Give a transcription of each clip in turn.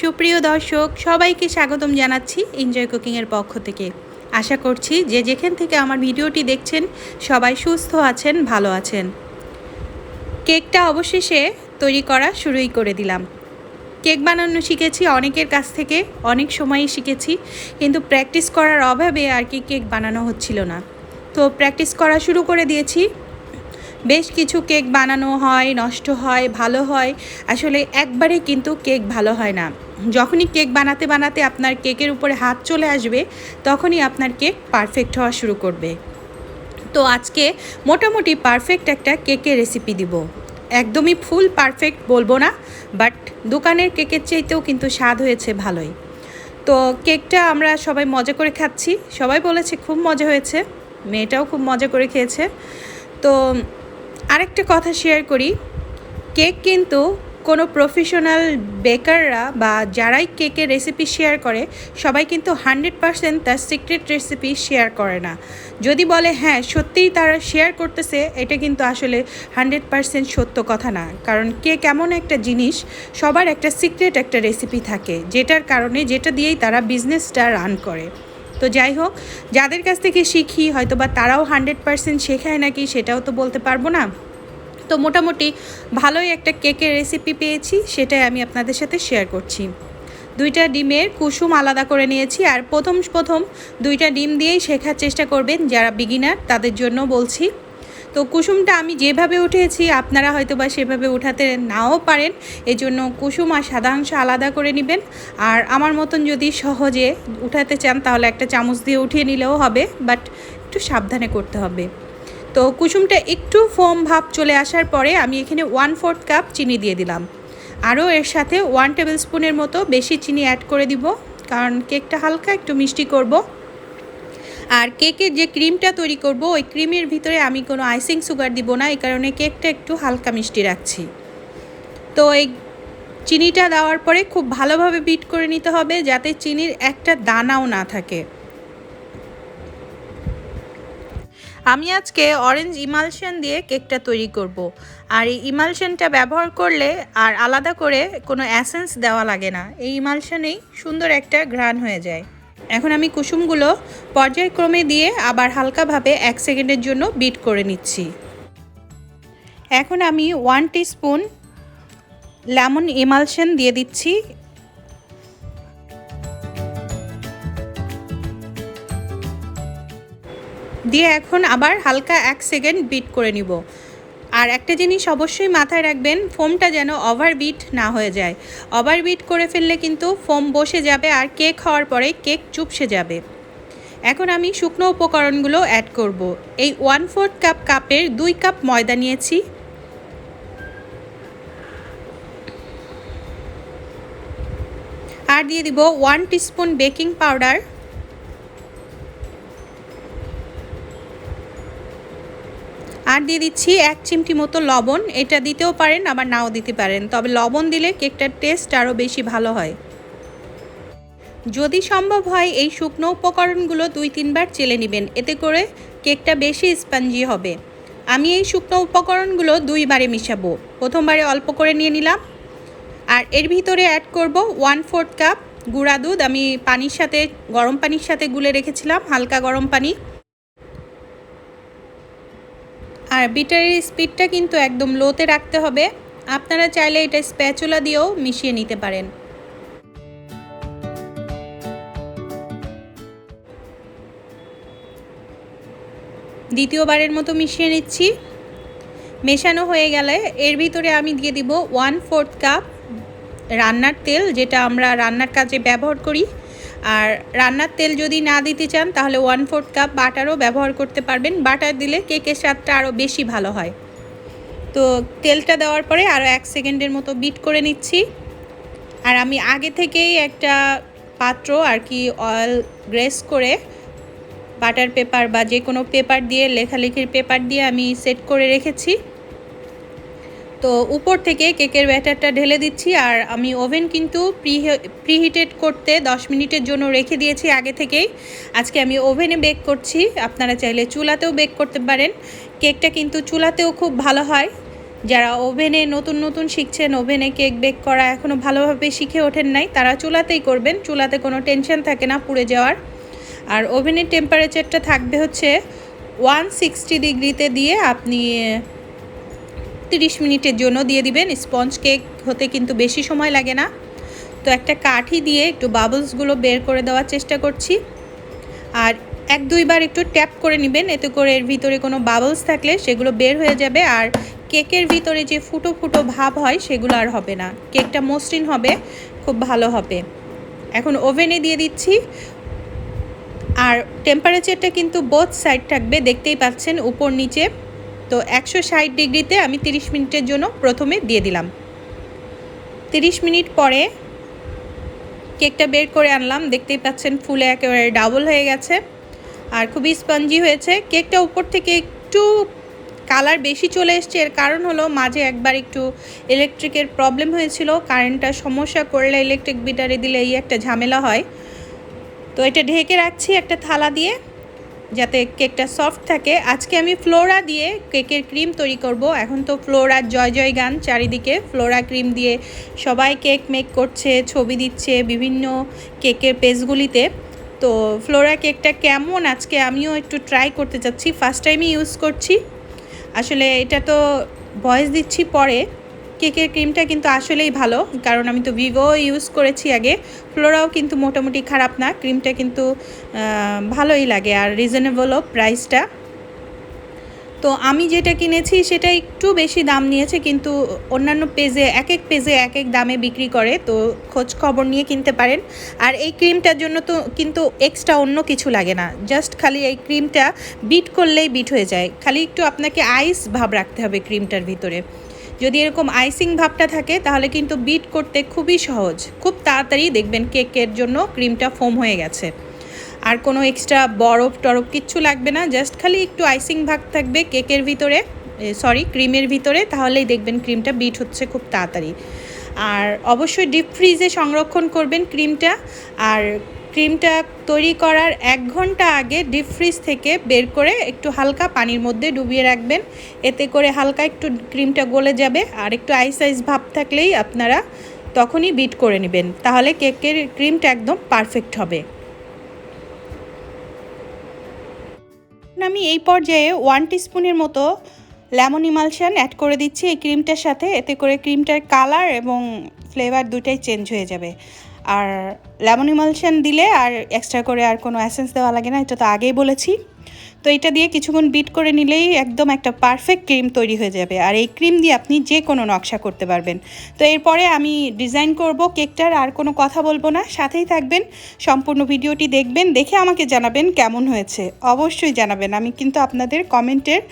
সুপ্রিয় দর্শক, সবাইকে স্বাগতম জানাচ্ছি এনজয় কুকিংয়ের পক্ষ থেকে। আশা করছি যে যেখান থেকে আমার ভিডিওটি দেখছেন, সবাই সুস্থ আছেন, ভালো আছেন। কেকটা অবশেষে তৈরি করা শুরুই করে দিলাম। কেক বানানো শিখেছি অনেকের কাছ থেকে, অনেক সময়ই শিখেছি, কিন্তু প্র্যাকটিস করার অভাবে আর কি কেক বানানো হচ্ছিল না। তো প্র্যাকটিস করা শুরু করে দিয়েছি। বেশ কিছু কেক বানানো হয়, নষ্ট হয়, ভালো হয়। আসলে একবারে কিন্তু কেক ভালো হয় না। যখনই কেক বানাতে বানাতে আপনার কেকের উপরে হাত চলে আসবে, তখনই আপনার কেক পারফেক্ট হওয়া শুরু করবে। তো আজকে মোটামুটি পারফেক্ট একটা কেকের রেসিপি দিব। একদমই ফুল পারফেক্ট বলব না বাট দোকানের কেকের চাইতেও কিন্তু স্বাদ হয়েছে ভালোই। তো কেকটা আমরা সবাই মজা করে খাচ্ছি। সবাই বলেছে, খুব মজা হয়েছে। মেয়েটাও খুব মজা করে খেয়েছে। তো আরেকটা কথা শেয়ার করি। কেক কিন্তু কোনো প্রফেশনাল বেকাররা বা যারাই কেকের রেসিপি শেয়ার করে, সবাই কিন্তু হান্ড্রেড পারসেন্ট তার সিক্রেট রেসিপি শেয়ার করে না। যদি বলে হ্যাঁ সত্যিই তারা শেয়ার করতেছে, এটা কিন্তু আসলে হান্ড্রেড পারসেন্ট সত্য কথা না। কারণ কেক এমন একটা জিনিস, সবার একটা সিক্রেট একটা রেসিপি থাকে, যেটার কারণে, যেটা দিয়েই তারা বিজনেসটা রান করে। তো যাই হোক, যাদের কাছ থেকে শিখি হয়তো বা তারাও হান্ড্রেড পারসেন্ট শেখায় নাকি, সেটাও তো বলতে পারব না। তো মোটামুটি ভালোই একটা কেকের রেসিপি পেয়েছি, সেটাই আমি আপনাদের সাথে শেয়ার করছি। দুইটা ডিমের কুসুম আলাদা করে নিয়েছি, আর প্রথম প্রথম দুইটা ডিম দিয়েই শেখার চেষ্টা করবেন যারা বিগিনার তাদের জন্য বলছি। তো কুসুমটা আমি যেভাবে উঠেছি, আপনারা হয়তো বা সেভাবে উঠাতে নাও পারেন। এজন্য কুসুম আর সাধাংশ আলাদা করে নেবেন। আর আমার মতন যদি সহজে উঠাতে চান, তাহলে একটা চামচ দিয়ে উঠিয়ে নিলেও হবে, বাট একটু সাবধানে করতে হবে। তো কুসুমটা একটু ফোম ভাব চলে আসার পরে আমি এখানে ওয়ান ফোর্থ কাপ চিনি দিয়ে দিলাম। আরও এর সাথে ওয়ান টেবিল স্পুনের মতো বেশি চিনি অ্যাড করে দিব, কারণ কেকটা হালকা একটু মিষ্টি করব। আর কেকের যে ক্রিমটা তৈরি করব, ওই ক্রিমের ভিতরে আমি কোনো আইসিং সুগার দিব না, এই কারণে কেকটা একটু হালকা মিষ্টি রাখছি। তো এই চিনিটা দেওয়ার পরে খুব ভালোভাবে বিট করে নিতে হবে, যাতে চিনির একটা দানাও না থাকে। আমি আজকে অরেঞ্জ ইমালশন দিয়ে কেকটা তৈরি করব। আর এই ইমালশনটা ব্যবহার করলে আর আলাদা করে কোনো অ্যাসেন্স দেওয়া লাগে না। এই ইমালশনেই সুন্দর একটা ঘ্রাণ হয়ে যায়। এখন আমি কুসুমগুলো পর্যায়ক্রমে দিয়ে আবার হালকাভাবে এক সেকেন্ডের জন্য বিট করে নিচ্ছি। এখন আমি ওয়ান স্পুন লেমন ইমালশন দিয়ে দিচ্ছি। দিয়ে এখন আবার হালকা এক সেকেন্ড বিট করে নিব। আর একটা জিনিস অবশ্যই মাথায় রাখবেন, ফোমটা যেন ওভার বিট না হয়ে যায়। ওভার বিট করে ফেললে কিন্তু ফোম বসে যাবে আর কেক হওয়ার পরে কেক চুপসে যাবে। এখন আমি শুকনো উপকরণগুলো অ্যাড করব। এই ওয়ান ফোর্থ কাপ কাপের দুই কাপ ময়দা নিয়েছি। আর দিয়ে দিব ওয়ান টিস্পুন বেকিং পাউডার আর দিয়ে দিচ্ছি এক চিমটি মতো লবণ। এটা দিতেও পারেন, আবার নাও দিতে পারেন। তবে লবণ দিলে কেকটার টেস্ট আরও বেশি ভালো হয়। যদি সম্ভব হয়, এই শুকনো উপকরণগুলো দুই তিনবার চেলে নেবেন। এতে করে কেকটা বেশি স্পঞ্জি হবে। আমি এই শুকনো উপকরণগুলো দুইবারে মিশাবো। প্রথমবারে অল্প করে নিয়ে নিলাম। আর এর ভিতরে অ্যাড করব ওয়ান ফোর্থ কাপ গুঁড়া দুধ। আমি পানির সাথে, গরম পানির সাথে গুলে রেখেছিলাম, হালকা গরম পানি। আর বিটারের স্পিডটা কিন্তু একদম লোতে রাখতে হবে। আপনারা চাইলে এটা স্প্যাচুলা দিয়েও মিশিয়ে নিতে পারেন। দ্বিতীয়বারের মতো মিশিয়ে নিচ্ছি। মেশানো হয়ে গেলে এর ভিতরে আমি দিয়ে দিব ওয়ান ফোর্থ কাপ রান্নার তেল, যেটা আমরা রান্নার কাজে ব্যবহার করি। আর রান্নার তেল যদি না দিতে চান, তাহলে ওয়ান ফোর্থ কাপ বাটারও ব্যবহার করতে পারবেন। বাটার দিলে কেকের স্বাদটা আরও বেশি ভালো হয়। তো তেলটা দেওয়ার পরে আরও এক সেকেন্ডের মতো বিট করে নিচ্ছি। আর আমি আগে থেকেই একটা পাত্র আর কি অয়েল গ্রেস করে বাটার পেপার বা যে কোনো পেপার দিয়ে লেখালেখির পেপার দিয়ে আমি সেট করে রেখেছি। তো উপর থেকে কেকের ব্যাটারটা ঢেলে দিচ্ছি আর আমি ওভেন কিন্তু প্রি প্রিহিটেড করতে 10 মিনিটের জন্য রেখে দিয়েছি আগে থেকেই। আজকে আমি ওভেনে বেক করছি, আপনারা চাইলে চুলাতেও বেক করতে পারেন। কেকটা কিন্তু চুলাতেও খুব ভালো হয়। যারা ওভেনে নতুন নতুন শিখছেন, ওভেনে কেক বেক করা এখনও ভালোভাবে শিখে ওঠেন নাই, তারা চুলাতেই করবেন, চুলাতে কোনো টেনশন থাকে না, পুড়ে যাওয়ার। আর ওভেনের টেম্পারেচারটা থাকবে হচ্ছে ওয়ান সিক্সটি ডিগ্রিতে দিয়ে আপনি তিরিশ মিনিটের জন্য দিয়ে দিবেন। স্পঞ্জ কেক হতে কিন্তু বেশি সময় লাগে না। তো একটা কাঠি দিয়ে একটু বাবলসগুলো বের করে দেওয়ার চেষ্টা করছি। আর এক দুইবার একটু ট্যাপ করে নেবেন। এতে করে এর ভিতরে কোনো বাবলস থাকলে সেগুলো বের হয়ে যাবে। আর কেকের ভিতরে যে ফুটো ফুটো ভাব হয়, সেগুলো আর হবে না। কেকটা মসৃণ হবে, খুব ভালো হবে। এখন ওভেনে দিয়ে দিচ্ছি। আর টেম্পারেচারটা কিন্তু বোথ সাইড থাকবে। দেখতেই পাচ্ছেন উপর নিচে। তো একশো ষাট ডিগ্রিতে আমি তিরিশ মিনিটের জন্য প্রথমে দিয়ে দিলাম। তিরিশ মিনিট পরে কেকটা বের করে আনলাম। দেখতেই পাচ্ছেন ফুলে একেবারে ডাবল হয়ে গেছে আর খুবই স্পঞ্জি হয়েছে। কেকটা উপর থেকে একটু কালার বেশি চলে এসছে। এর কারণ হলো মাঝে একবার একটু ইলেকট্রিকের প্রবলেম হয়েছিল। কারেন্টটা সমস্যা করলে ইলেকট্রিক বিটারে দিলে এই একটা ঝামেলা হয়। তো এটা ঢেকে রাখছি একটা থালা দিয়ে। যাতে কেকটা সফট থাকে। আজকে আমি ফ্লোরা দিয়ে কেকের ক্রিম তৈরি করব। এখন তো ফ্লোরার জয় জয় গান চারিদিকে। ফ্লোরা ক্রিম দিয়ে সবাই কেক মেক করছে, ছবি দিচ্ছে বিভিন্ন কেকের পেজগুলিতে। তো ফ্লোরা কেকটা কেমন আজকে আমিও একটু ট্রাই করতে চাচ্ছি। ফার্স্ট টাইমই ইউজ করছি। আসলে এটা তো ভয়েস দিচ্ছি পরে। কেকের ক্রিমটা কিন্তু আসলেই ভালো, কারণ আমি তো ভিভো ইউজ করেছি আগে। ফ্লোরাও কিন্তু মোটামুটি খারাপ না, ক্রিমটা কিন্তু ভালোই লাগে আর রিজনেবলও প্রাইসটা তো আমি যেটা কিনেছি সেটা একটু বেশি দাম নিয়েছে, কিন্তু অন্যান্য পেজে এক এক পেজে এক এক দামে বিক্রি করে, তো খোঁজ খবর নিয়ে কিনতে পারেন। আর এই ক্রিমটার জন্য তো কিন্তু এক্সট্রা অন্য কিছু লাগে না জাস্ট খালি এই ক্রিমটা বিট করলেই বিট হয়ে যায়। খালি একটু আপনাকে আইস ভাব রাখতে হবে ক্রিমটার ভিতরে। যদি এরকম আইসিং ভাবটা থাকে, তাহলে কিন্তু বিট করতে খুবই সহজ। খুব তাড়াতাড়ি দেখবেন কেকের জন্য ক্রিমটা ফোম হয়ে গেছে। আর কোনো এক্সট্রা বরফ টরফ কিচ্ছু লাগবে না জাস্ট খালি একটু আইসিং ভাগ থাকবে কেকের ভিতরে সরি ক্রিমের ভিতরে, তাহলেই দেখবেন ক্রিমটা বিট হচ্ছে খুব তাড়াতাড়ি। আর অবশ্যই ডিপ ফ্রিজে সংরক্ষণ করবেন ক্রিমটা আর ক্রিমটা তৈরি করার এক ঘণ্টা আগে ডিপ ফ্রিজ থেকে বের করে একটু হালকা পানির মধ্যে ডুবিয়ে রাখবেন। এতে করে হালকা একটু ক্রিমটা গলে যাবে আর একটু আইস আইস ভাব থাকলেই আপনারা তখনই বিট করে নেবেন। তাহলে কেকের ক্রিমটা একদম পারফেক্ট হবে। আমি এই পর্যায়ে ওয়ান টিস্পুনের মতো লেমন ইমালশান অ্যাড করে দিচ্ছি এই ক্রিমটার সাথে। এতে করে ক্রিমটার কালার এবং ফ্লেভার দুটাই চেঞ্জ হয়ে যাবে। আর লেমন ইমালশান দিলে আর এক্সট্রা করে আর কোনো অ্যাসেন্স দেওয়া লাগে না, এটা তো আগেই বলেছি। তো এটা দিয়ে কিছুক্ষণ বিট করে নিলেই একদম একটা পারফেক্ট ক্রিম তৈরি হয়ে যাবে। আর এই ক্রিম দিয়ে আপনি যে কোনো নকশা করতে পারবেন। তো এরপরে আমি ডিজাইন করব কেকটার, আর কোনো কথা বলব না। সাথেই থাকবেন, সম্পূর্ণ ভিডিওটি দেখবেন, দেখে আমাকে জানাবেন কেমন হয়েছে। অবশ্যই জানাবেন, আমি কিন্তু আপনাদের কমেন্টের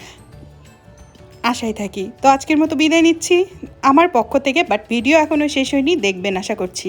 আশায় থাকি। তো আজকের মতো বিদায় নিচ্ছি। আমার পক্ষ থেকে বাট ভিডিও এখনও শেষ হয়নি, দেখবেন, আশা করছি।